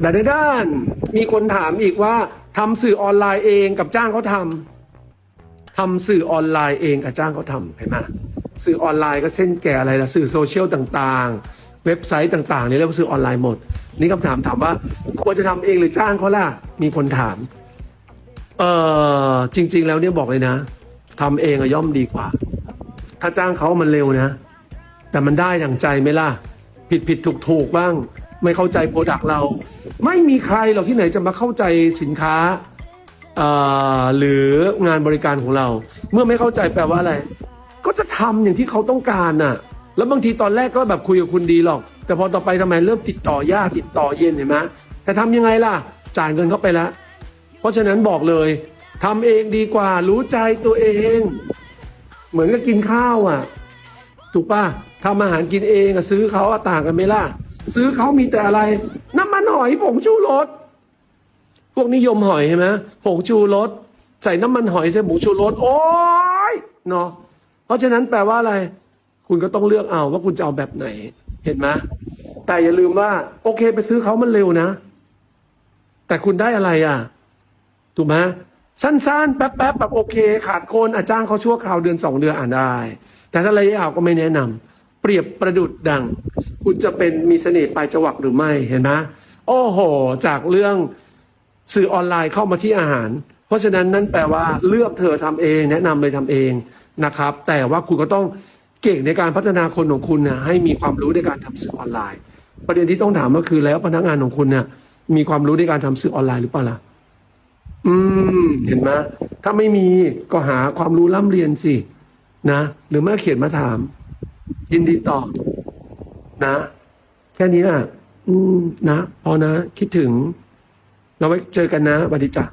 แต่ในด้านมีคนถามอีกว่าทำสื่อออนไลน์เองกับจ้างเขาทำทำสื่อออนไลน์เองกับจ้างเขาทำเห็นไหมสื่อออนไลน์ก็เช่นแก่อะไรล่ะสื่อโซเชียลต่างๆ เว็บไซต์ต่างๆนี่เรียกว่าสื่อออนไลน์หมด นี่คำถามถามว่าควรจะทำเองหรือจ้างเขาล่ะ มีคนถามเออจริง ๆ แล้วเนี่ยบอกเลยนะทำเองอะย่อมดีกว่า ถ้าจ้างเขามันเร็วนะ แต่มันได้ดังใจไหมล่ะ ผิดผิดถูกถูกบ้าง ไม่เข้าใจโปรดักต์เรา ไม่มีใครหรอกที่ไหนจะมาเข้าใจสินค้าหรืองานบริการของเรา เมื่อไม่เข้าใจแปลว่าอะไร ก็จะทำอย่างที่เขาต้องการน่ะ แล้วบางทีตอนแรกก็แบบคุยกับคุณดีหรอก แต่พอต่อไปทำไมเริ่มติดต่อยากติดต่อเย็นเห็นไหมแต่ทำยังไงล่ะ จ่ายเงินเข้าไปแล้ว เพราะฉะนั้นบอกเลยทำเองดีกว่ารู้ใจตัวเอง เหมือนกับกินข้าวอะ ถูกป่ะทำอาหารกินเองอซื้อเขาต่างกันไหมล่ะ ซื้อเขามีแต่อะไร น้ำมันหอยผงชูรสพวกนิยมหอยใช่ไหมผงชูรสใส่น้ำมันหอยใส่ผงชูรสโอ้ยเนาะเพราะฉะนั้นแปลว่าอะไร คุณก็ต้องเลือกเอาว่าคุณจะเอาแบบไหน เห็นไหมแต่อย่าลืมว่า โอเค ไปซื้อเขามันเร็วนะ แต่คุณได้อะไรอะถูกไหมสั้นๆ แป๊บๆแบบโอเค ขาดคนอาจ้างเขาชั่วคราวเดือนสองเดือนอ่านได้ แต่ถ้าระยะยาวก็ไม่แนะนำ เปรียบประดุดดัง คุณจะเป็นมีเสน่ห์ปลายจวักหรือไม่เห็นไหมโอ้โห จากเรื่องสื่อออนไลน์เข้ามาที่อาหาร เพราะฉะนั้นนั่นแปลว่าเลือกเธอทำเอง แนะนำเลยทำเองนะครับ แต่ว่าคุณก็ต้องเก่งในการพัฒนาคนของคุณนะให้มีความรู้ในการทำสื่อออนไลน์ ประเด็นที่ต้องถามก็คือแล้วพนักงานของคุณเนี่ยมีความรู้ในการทำสื่อออนไลน์หรือเปล่าล่ะอืม เห็นไหมถ้าไม่มีก็หาความรู้ร่ำเรียนสินะ หรือไม่ก็เขียนมาถาม ยินดีตอบนะ แค่นี้นะอืมนะ พอนะ คิดถึง เราไว้เจอกันนะสวัสดีจ้ะ